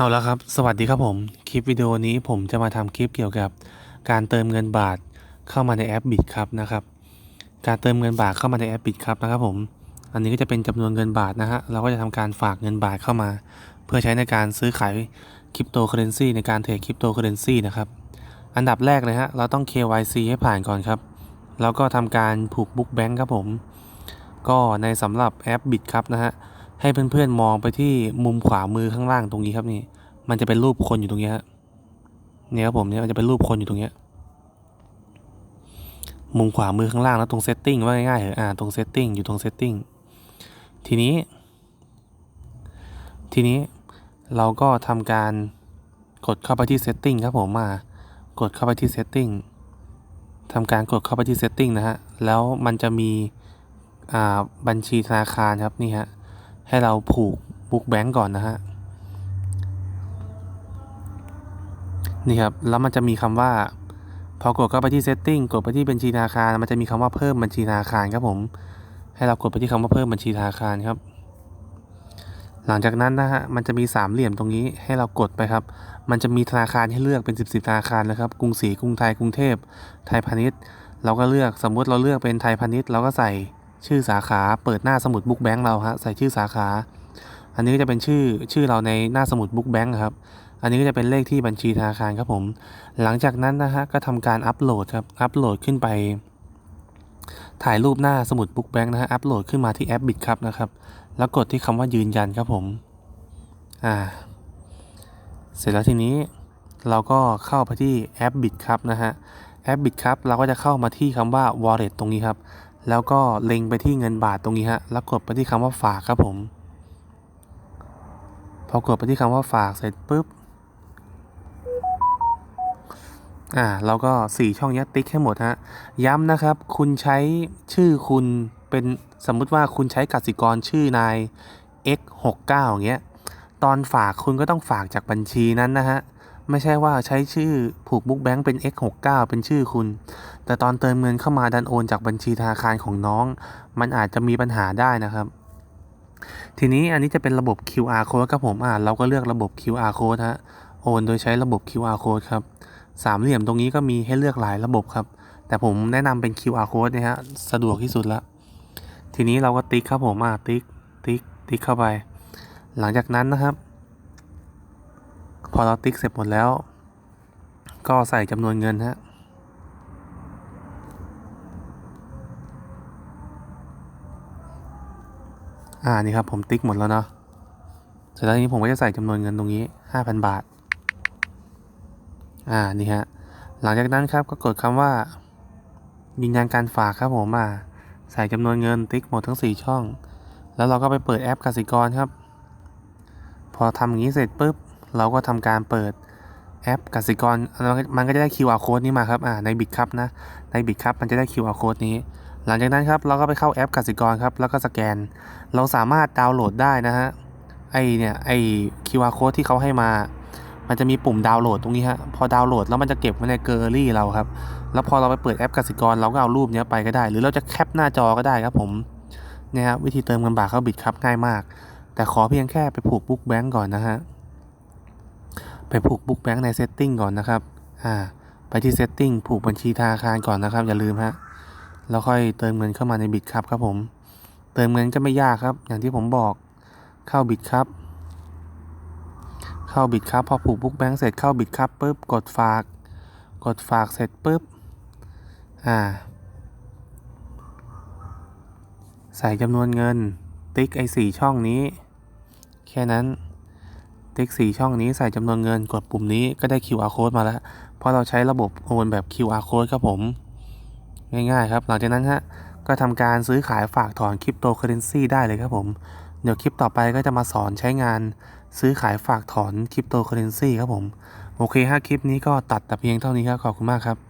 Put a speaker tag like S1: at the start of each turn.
S1: เอาละครับ สวัสดีครับผม คลิปวิดีโอนี้ผมจะมาทำคลิปเกี่ยวกับการเติมเงินบาทเข้ามาในแอปบิตครับนะครับ การเติมเงินบาทเข้ามาในแอปบิตครับนะครับผม อันนี้ก็จะเป็นจำนวนเงินบาทนะฮะ เราก็จะทำการฝากเงินบาทเข้ามา เพื่อใช้ในการซื้อขายคริปโตเคอเรนซีในการเทรดคริปโตเคอเรนซีนะครับ อันดับแรกเลยฮะ เราต้อง KYC ให้ผ่านก่อนครับ แล้วก็ทำการผูกบุ๊กแบงค์ครับผม ก็ในสำหรับแอปบิตครับนะฮะ ให้เพื่อนๆมองไปที่มุมขวามือข้างล่างตรงนี้ครับนี่ มันจะเป็นรูปคนอยู่ตรงนี้ฮะเนี่ยครับผมเนี่ยมันจะเป็นรูปคนอยู่ตรงนี้มุมขวามือข้างล่างแล้วตรงเซตติ้งว่าง่ายๆเหรออ่าตรงเซตติ้งอยู่ตรงเซตติ้งทีนี้ ทีนี้เราก็ทำการกดเข้าไปที่เซตติ้งครับผมมากดเข้าไปที่เซตติ้งทำการกดเข้าไปที่เซตติ้งนะฮะแล้วมันจะมีอ่าบัญชีธนาคารครับนี่ฮะ ให้เราผูกบุ๊กแบงก์ก่อนนะฮะ นี่ครับ แล้วมันจะมีคำว่า พอกดเข้าไปที่ setting กดไปที่บัญชีธนาคาร มันจะมีคำว่าเพิ่มบัญชีธนาคารครับผม ให้เรากดไปที่คำว่าเพิ่มบัญชีธนาคารครับ หลังจากนั้นนะฮะ มันจะมีสามเหลี่ยมตรงนี้ ให้เรากดไปครับ มันจะมีธนาคารให้เลือกเป็น 10บสธนาคารเลยครับ กรุงศรี กรุงไทย กรุงเทพ ไทยพาณิชย์ เราก็เลือก สมมุติเราเลือกเป็นไทยพาณิชย์ เราก็ใส่ ชื่อสาขาเปิดหน้าสมุดบุ๊กแบงค์เราฮะใส่ชื่อสาขา อันนี้ก็จะเป็นชื่อชื่อเราในหน้าสมุดบุ๊กแบงค์ครับ อันนี้ก็จะเป็นเลขที่บัญชีธนาคารครับผม หลังจากนั้นนะฮะก็ทำการอัปโหลดครับอัปโหลดขึ้นไป ถ่ายรูปหน้าสมุดบุ๊กแบงค์นะฮะอัปโหลดขึ้นมาที่แอปบิตครับนะครับ แล้วกดที่คำว่ายืนยันครับผมอ่าเสร็จแล้วทีนี้เราก็เข้าไปที่แอปบิตครับนะฮะแอปบิตครับเราก็จะเข้ามาที่คำว่า wallet ตรงนี้ครับ แล้วก็เล็งไปที่เงินบาทตรงนี้ฮะ แล้วกดไปที่คำว่าฝากครับผม พอกดไปที่คำว่าฝากเสร็จปุ๊บ อ่าเราก็สี่ช่องนี้ติ๊กให้หมดฮะ ย้ำนะครับ คุณใช้ชื่อคุณเป็นสมมุติว่าคุณใช้กสิกรชื่อนาย x69 อย่างเงี้ย ตอนฝากคุณก็ต้องฝากจากบัญชีนั้นนะฮะ ไม่ใช่ว่าใช้ชื่อผูกบุ๊กแบงค์เป็น x69 เป็นชื่อคุณ แต่ตอนเติมเงินเข้ามาดันโอนจากบัญชีธนาคารของน้อง มันอาจจะมีปัญหาได้นะครับ ทีนี้อันนี้จะเป็นระบบ QR code ครับผมอ่าเราก็เลือกระบบ QR code ฮะ โอนโดยใช้ระบบ QR code ครับ สามเหลี่ยมตรงนี้ก็มีให้เลือกหลายระบบครับ แต่ผมแนะนำเป็น QR code นะฮะ สะดวกที่สุดล้วทีนี้เราก็ติ๊กครับผมอ่าติ๊ก ติ๊ก ติ๊กเข้าไป หลังจากนั้นนะครับ อเราติ๊กเสร็จหมดแล้ว ก็ใส่จำนวนเงินฮะอ่านี่ครับผมติ๊กหมดแล้วเนาะเสร็จแล้วนี้ผมก็จะใส่จำนวนเงินตรงนี้ 5,000 บาท อ่านี่ฮะหลังจากนั้นครับก็กดคำว่ายืนยันการฝากครับผมอ่าใส่จำนวนเงินติ๊กหมดทั้ง 4 ช่อง แล้วเราก็ไปเปิดแอปกสิกรครับ พอทำอย่างนี้เสร็จปุ๊บ เราก็ทำการเปิดแอปกสิกร มันก็จะได้ QR code นี้มาครับอ่าในบิตครับนะ ในบิตครับมันจะได้ QR code นี้ หลังจากนั้นครับเราก็ไปเข้าแอปกสิกรครับ แล้วก็สแกน เราสามารถดาวน์โหลดได้นะฮะ ไอเนี่ยไอ QR code ที่เขาให้มา มันจะมีปุ่มดาวน์โหลดตรงนี้ฮะ พอดาวน์โหลดแล้วมันจะเก็บไว้ในเกอร์รี่เราครับ แล้วพอเราไปเปิดแอปกสิกร เราก็เอารูปเนี้ยไปก็ได้ หรือเราจะแคปหน้าจอก็ได้ครับผมเนี่ยครับวิธีเติมเงินบาทเข้าบิตครับง่ายมาก แต่ขอเพียงแค่ไปผูกบุ๊กแบงก์ก่อนนะฮะ ไปผูกบุ๊กแบงก์ในเซตติ้งก่อนนะครับ อ่า ไปที่เซตติ้งผูกบัญชีธนาคารก่อนนะครับ อย่าลืมฮะ แล้วค่อยเติมเงินเข้ามาในบิตครับครับผม เติมเงินก็ไม่ยากครับ อย่างที่ผมบอก เข้าบิตครับ เข้าบิตครับ พอผูกบุ๊กแบงก์เสร็จเข้าบิตครับปุ๊บ กดฝาก กดฝากเสร็จปุ๊บ อ่า ใส่จำนวนเงิน ติ๊กไอ้สี่ช่องนี้ แค่นั้น ติ๊กสี่ช่องนี้ใส่จำนวนเงินกดปุ่มนี้ก็ได้ QR code มาแล้ว เพราะเราใช้ระบบโอนแบบ QR code ครับผม ง่ายๆครับ หลังจากนั้นฮะ ก็ทำการซื้อขายฝากถอนคริปโตเคอเรนซีได้เลยครับผม เดี๋ยวคลิปต่อไปก็จะมาสอนใช้งานซื้อขายฝากถอนคริปโตเคอเรนซีครับผม โอเคฮะคลิปนี้ก็ตัดแต่เพียงเท่านี้ครับ ขอบคุณมากครับ